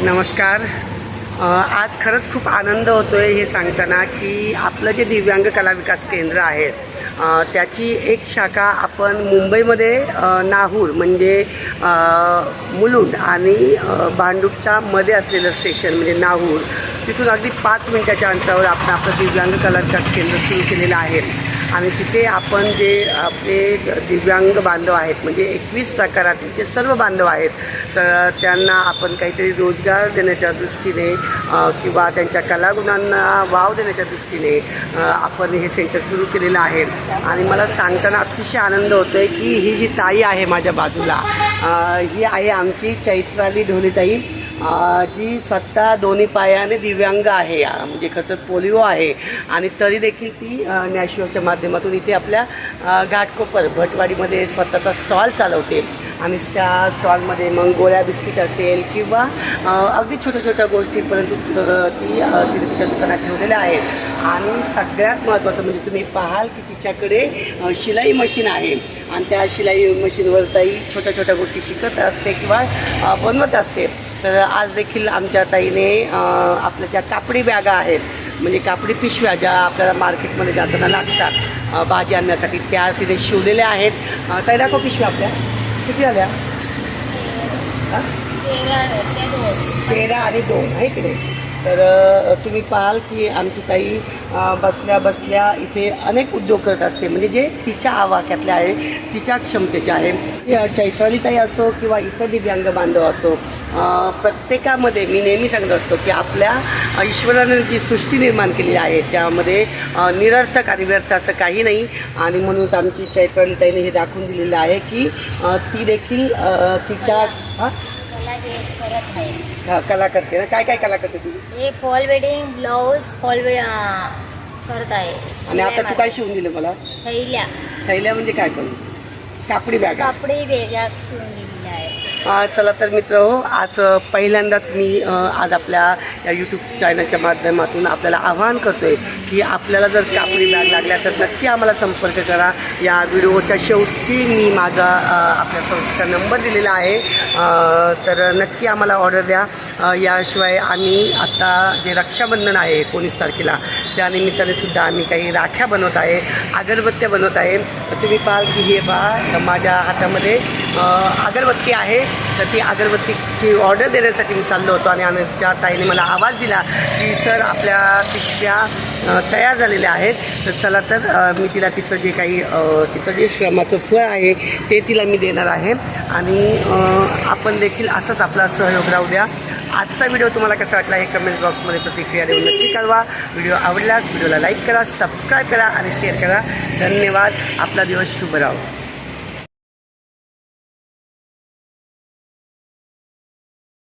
नमस्कार. आज खरंच खूप आनंद होतो आहे हे सांगताना की आपलं जे दिव्यांग कला विकास केंद्र आहे त्याची एक शाखा आपण मुंबईमध्ये नाहूर म्हणजे मुलुंड आणि भांडूपच्या मध्ये असलेलं स्टेशन म्हणजे नाहूर. तिथून अगदी पाच मिनटाच्या अंतरावर आपण आपलं दिव्यांग कला विकास केंद्र सुरू केलेलं आहे. आणि तिथे आपण जे आपले दिव्यांग बांधव आहेत म्हणजे एकवीस प्रकारातील जे सर्व बांधव आहेत तर त्यांना आपण काहीतरी रोजगार देण्याच्या दृष्टीने किंवा त्यांच्या कलागुणांना वाव देण्याच्या दृष्टीने आपण हे सेंटर सुरू केलेलं आहे. आणि मला सांगताना अतिशय आनंद होतो आहे की ही जी ताई आहे माझ्या बाजूला ही आहे आमची चैत्राली ढोलेताई. जी स्वतः दोन्ही पायाने दिव्यांग आहे. म्हणजे खरं तर पोलिओ आहे. आणि तरी देखील ती नॅशनलच्या माध्यमातून इथे आपल्या घाटकोपर भटवाडीमध्ये स्वतःचा स्टॉल चालवते. आणि त्या स्टॉलमध्ये मग गोळ्या बिस्किट असेल किंवा अगदी छोट्या छोट्या गोष्टीपर्यंत ती तिने तिच्या दुकानात ठेवलेल्या आहेत. आणि सगळ्यात महत्त्वाचं म्हणजे तुम्ही पाहाल की तिच्याकडे शिलाई मशीन आहे. आणि त्या शिलाई मशीनवर ताई छोट्या छोट्या गोष्टी शिकत असते किंवा बनवत असते. तर आज देखील आमच्या ताईने आपल्या ज्या कापडी बॅगा आहेत म्हणजे कापडी पिशव्या ज्या आपल्याला मार्केटमध्ये जाताना लागतात भाजी आणण्यासाठी त्या तिथे शिवलेल्या आहेत. ताई दाखव पिशव्या आपल्या. किती आल्या? हां? तेरा आणि दोन आहे की तर तुम्ही पाहाल की आमची ताई बसल्या बसल्या इथे अनेक उद्योग करत असते. म्हणजे जे तिच्या आवाक्यातल्या आहे तिच्या क्षमतेचे आहे. चैत्राली ताई असो किंवा इतर दिव्यांग बांधव असो प्रत्येकामध्ये मी नेहमी सांगत असतो की आपल्या अ, ईश्वराने जी सृष्टी निर्माण केली आहे त्यामध्ये निरर्थक आणि व्यर्थ असं काही नाही. आणि म्हणून आमची चैत्राली ताईने हे दाखवून दिलेलं आहे की ती देखील तिच्या हा? करत आहे हा, कला करते ना? काय काय कला करते तुम्ही? हे फॉल वेडिंग ब्लाऊज फॉल वे करत आहे आणि आता तू काय शिवून दिलं मला? थैल्या. थैल्या म्हणजे काय करू कापडी बॅग कापडी वेगळ्या शिवून आहे चला तर मित्र हो आज पहिल्यांदाच मी आज आपल्या या यूट्यूब चॅनलच्या माध्यमातून आपल्याला आवाहन करतो आहे की आपल्याला जर कापडी बॅग लागल्या तर नक्की आम्हाला संपर्क करा. या व्हिडिओच्या शेवटी मी माझा आपल्या संस्थेचा नंबर दिलेला आहे. तर नक्की आम्हाला ऑर्डर द्या. याशिवाय आम्ही आत्ता जे रक्षाबंधन आहे एकोणीस तारखेला त्या निमित्ताने सुद्धा आम्ही काही राख्या बनवत आहे अगरबत्त्या बनवत आहे. तुम्ही पाहाल की हे पहा माझ्या हातामध्ये अगरबत्ती आहे. तर ती अगरबत्तीची ऑर्डर देण्यासाठी मी चाललो होतो आणि आम्ही त्या ताईने मला आवाज दिला की सर आपल्या पिशव्या तयार झालेल्या आहेत. तर चला तर मी तिला तिचं जे काही तिचं जे श्रमाचं फळ आहे ते तिला मी देणार आहे. आणि आपण देखील असंच आपला सहयोग राहू द्या. आजचा व्हिडिओ तुम्हाला कसा वाटला हे कमेंट बॉक्समध्ये प्रतिक्रिया देऊन नक्की कळवा. व्हिडिओ आवडल्यास व्हिडिओला लाईक करा सबस्क्राईब करा आणि शेअर करा. धन्यवाद. आपला दिवस शुभ राहो.